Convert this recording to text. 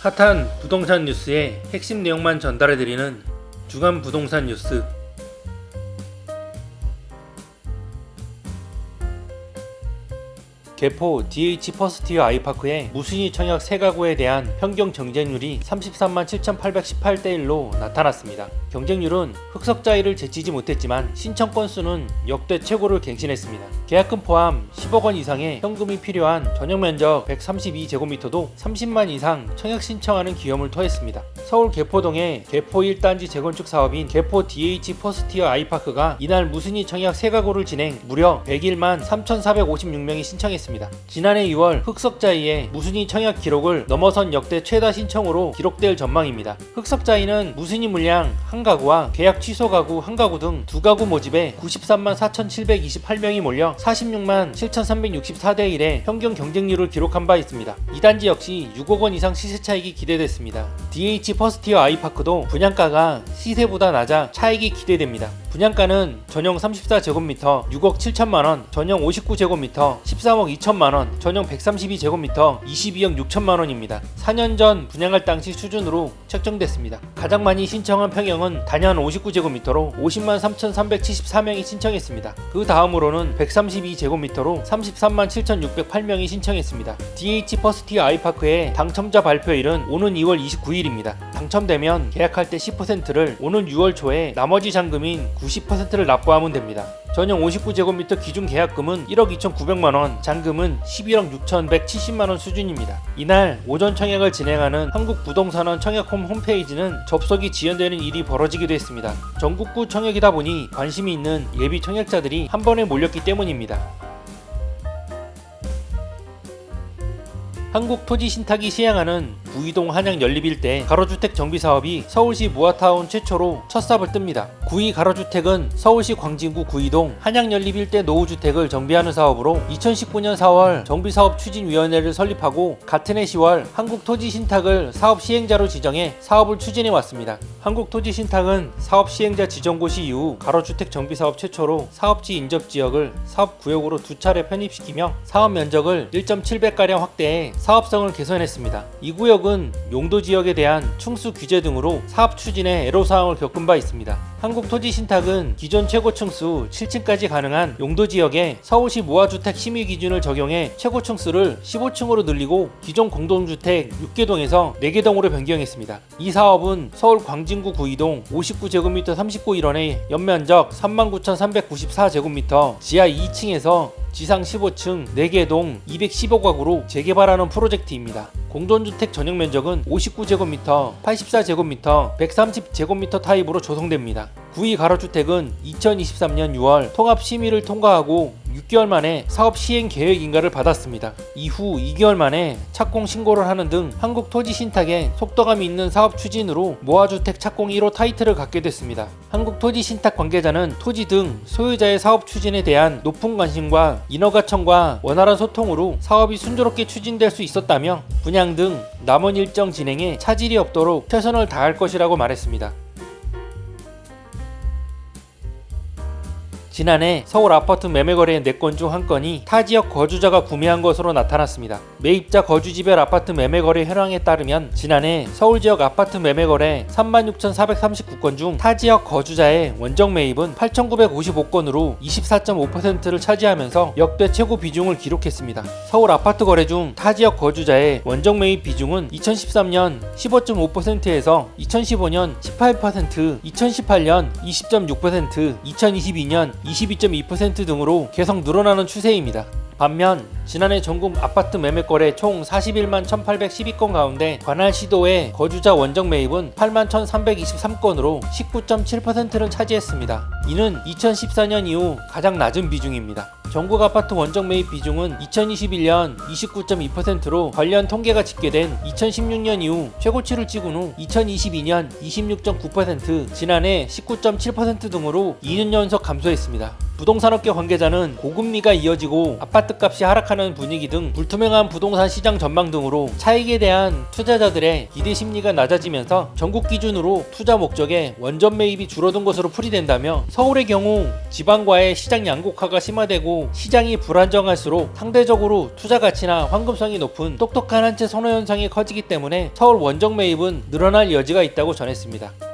핫한 부동산 뉴스의 핵심 내용만 전달해드리는 주간 부동산 뉴스. 개포 DH 퍼스티어 아이파크의 무순위 청약 세 가구에 대한 평균 경쟁률이 33만 7,818대 1로 나타났습니다. 경쟁률은 흑석자이를 제치지 못했지만 신청 건수는 역대 최고를 갱신했습니다. 계약금 포함 10억 원 이상의 현금이 필요한 전용 면적 132제곱미터도 30만 이상 청약 신청하는 기염을 토했습니다. 서울 개포동의 개포 1단지 재건축 사업인 개포 DH 퍼스티어 아이파크가 이날 무순위 청약 세 가구를 진행 무려 101만 3,456명이 신청했습니다. 지난해 6월 흑석자이의 무순위 청약 기록을 넘어선 역대 최다 신청으로 기록될 전망입니다. 흑석자이는 무순위 물량 한 가구와 계약 취소 가구 한 가구 등 두 가구 모집에 93만 4,728명이 몰려 46만 7,364대 1의 평균 경쟁률을 기록한 바 있습니다. 이 단지 역시 6억 원 이상 시세 차익이 기대됐습니다. DH 퍼스티어 아이파크도 분양가가 시세보다 낮아 차익이 기대됩니다. 분양가는 전용 34제곱미터 6억 7천만 원, 전용 59제곱미터 13억 2천만 원, 전용 132제곱미터 22억 6천만 원입니다. 4년 전 분양할 당시 수준으로 책정됐습니다. 가장 많이 신청한 평형은 단연 59제곱미터로 50만 3,374명이 신청했습니다. 그 다음으로는 132제곱미터로 33만 7,608명이 신청했습니다. DH 퍼스티어 아이파크의 당첨자 발표일은 오는 2월 29일입니다. 당첨되면 계약할 때 10%를 오는 6월 초에 나머지 잔금인 90%를 납부하면 됩니다. 전용 59제곱미터 기준 계약금은 1억 2,900만원, 잔금은 11억 6,170만원 수준입니다. 이날 오전 청약을 진행하는 한국부동산원 청약홈 홈페이지는 접속이 지연되는 일이 벌어지기도 했습니다. 전국구 청약이다 보니 관심이 있는 예비 청약자들이 한 번에 몰렸기 때문입니다. 한국토지신탁이 시행하는 구이동 한양 연립 일대 가로주택 정비 사업이 서울시 무아타운 최초로 첫 삽을 뜹니다. 구이 가로주택은 서울시 광진구 구이동 한양 연립 일 대 노후주택을 정비하는 사업으로 2019년 4월 정비사업 추진위원회를 설립하고 같은 해 10월 한국토지신탁을 사업 시행자로 지정해 사업을 추진해 왔습니다. 한국토지신탁은 사업 시행자 지정 고시 이후 가로주택 정비 사업 최초로 사업지 인접 지역을 사업 구역으로 두 차례 편입시키며 사업 면적을 1.7배가량 확대해 사업성을 개선했습니다. 이 구역은 용도 지역에 대한 충수 규제 등으로 사업 추진에 애로사항을 겪은 바 있습니다. 한국토지신탁은 기존 최고 층수 7층까지 가능한 용도 지역에 서울시 무화주택 심의 기준을 적용해 최고 층수를 15층으로 늘리고 기존 공동주택 6개동에서 4개동으로 변경했습니다. 이 사업은 서울 광진구 구이동 59제곱미터 39일원의 연면적 39,394제곱미터 지하 2층에서 지상 15층 4개 동 215가구로 재개발하는 프로젝트입니다. 공동주택 전용 면적은 59제곱미터, 84제곱미터, 130제곱미터 타입으로 조성됩니다. 구이 가로주택은 2023년 6월 통합 심의를 통과하고 6개월 만에 사업 시행 계획 인가를 받았습니다. 이후 2개월 만에 착공 신고를 하는 등 한국 토지 신탁에 속도감이 있는 사업 추진으로 모아주택 착공 1호 타이틀을 갖게 됐습니다. 한국 토지 신탁 관계자는 토지 등 소유자의 사업 추진에 대한 높은 관심과 인허가청과 원활한 소통으로 사업이 순조롭게 추진될 수 있었다며 분양 등 남은 일정 진행에 차질이 없도록 최선을 다할 것이라고 말했습니다. 지난해 서울 아파트 매매 거래 4건 중 한 건이 타 지역 거주자가 구매한 것으로 나타났습니다. 매입자 거주지별 아파트 매매 거래 현황에 따르면 지난해 서울 지역 아파트 매매 거래 36,439건 중 타 지역 거주자의 원정 매입은 8,955건으로 24.5%를 차지하면서 역대 최고 비중을 기록했습니다. 서울 아파트 거래 중 타 지역 거주자의 원정 매입 비중은 2013년 15.5%에서 2015년 18%, 2018년 20.6%, 2022년 22.2% 등으로 계속 늘어나는 추세입니다. 반면 지난해 전국 아파트 매매 거래 총 41만 1,812건 가운데 관할 시도의 거주자 원정 매입은 8만 1,323건으로 19.7%를 차지했습니다. 이는 2014년 이후 가장 낮은 비중입니다. 전국 아파트 원정 매입 비중은 2021년 29.2%로 관련 통계가 집계된 2016년 이후 최고치를 찍은 후 2022년 26.9%, 지난해 19.7% 등으로 2년 연속 감소했습니다. 부동산업계 관계자는 고금리가 이어지고 아파트값이 하락하는 분위기 등 불투명한 부동산 시장 전망 등으로 차익에 대한 투자자들의 기대 심리가 낮아지면서 전국 기준으로 투자 목적에 원전 매입이 줄어든 것으로 풀이된다며 서울의 경우 지방과의 시장 양극화가 심화되고 시장이 불안정할수록 상대적으로 투자 가치나 황금성이 높은 똑똑한 한 채 선호 현상이 커지기 때문에 서울 원정 매입은 늘어날 여지가 있다고 전했습니다.